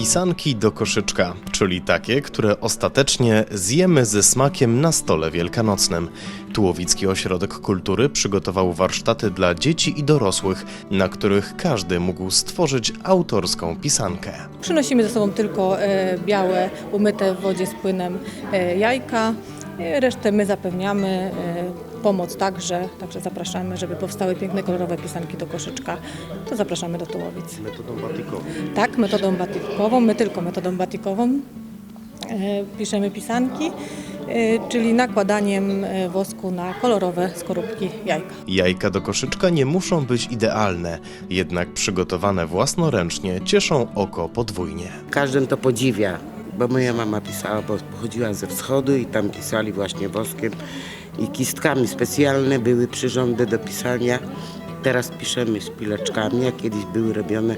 Pisanki do koszyczka, czyli takie, które ostatecznie zjemy ze smakiem na stole wielkanocnym. Tułowicki Ośrodek Kultury przygotował warsztaty dla dzieci i dorosłych, na których każdy mógł stworzyć autorską pisankę. Przynosimy ze sobą tylko e, białe, umyte w wodzie z płynem e, jajka. Resztę my zapewniamy, e, pomoc także, także zapraszamy, żeby powstały piękne, kolorowe pisanki do koszyczka. To zapraszamy do Tułowic. Metodą batikową. Tak, metodą batikową, my tylko metodą batikową e, piszemy pisanki, e, czyli nakładaniem wosku na kolorowe skorupki jajka. Jajka do koszyczka nie muszą być idealne, jednak przygotowane własnoręcznie cieszą oko podwójnie. Każdy to podziwia, bo moja mama pisała, bo pochodziła ze wschodu i tam pisali właśnie woskiem i kistkami. Specjalne były przyrządy do pisania. Teraz piszemy szpileczkami, a kiedyś były robione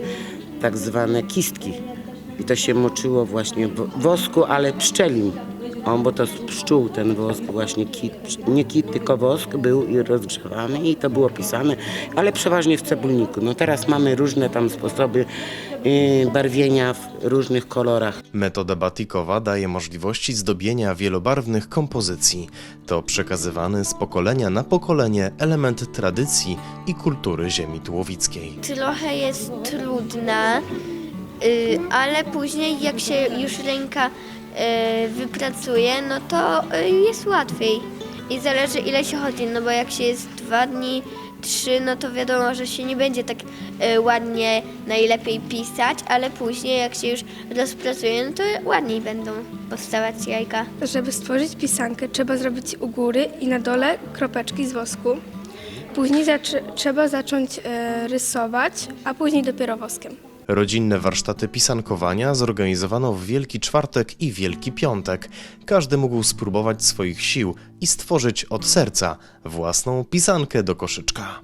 tak zwane kistki. I to się moczyło właśnie w wosku, ale pszczelim. O, bo to z pszczół ten wosk właśnie, kit, nie kit, tylko wosk był i rozgrzewany i to było pisane, ale przeważnie w cebulniku. No teraz mamy różne tam sposoby yy, barwienia w różnych kolorach. Metoda batikowa daje możliwości zdobienia wielobarwnych kompozycji. To przekazywany z pokolenia na pokolenie element tradycji i kultury ziemi tułowickiej. trochę jest trudna, y, ale później jak się już ręka wypracuje, no to y, jest łatwiej. I zależy ile się chodzi, no bo jak się jest dwa dni, trzy, no to wiadomo, że się nie będzie tak y, ładnie najlepiej pisać, ale później jak się już rozpracuje, no to ładniej będą powstawać jajka. Żeby stworzyć pisankę, trzeba zrobić u góry i na dole kropeczki z wosku. Później zaczy- trzeba zacząć e, rysować, a później dopiero woskiem. Rodzinne warsztaty pisankowania zorganizowano w Wielki Czwartek i Wielki Piątek. Każdy mógł spróbować swoich sił i stworzyć od serca własną pisankę do koszyczka.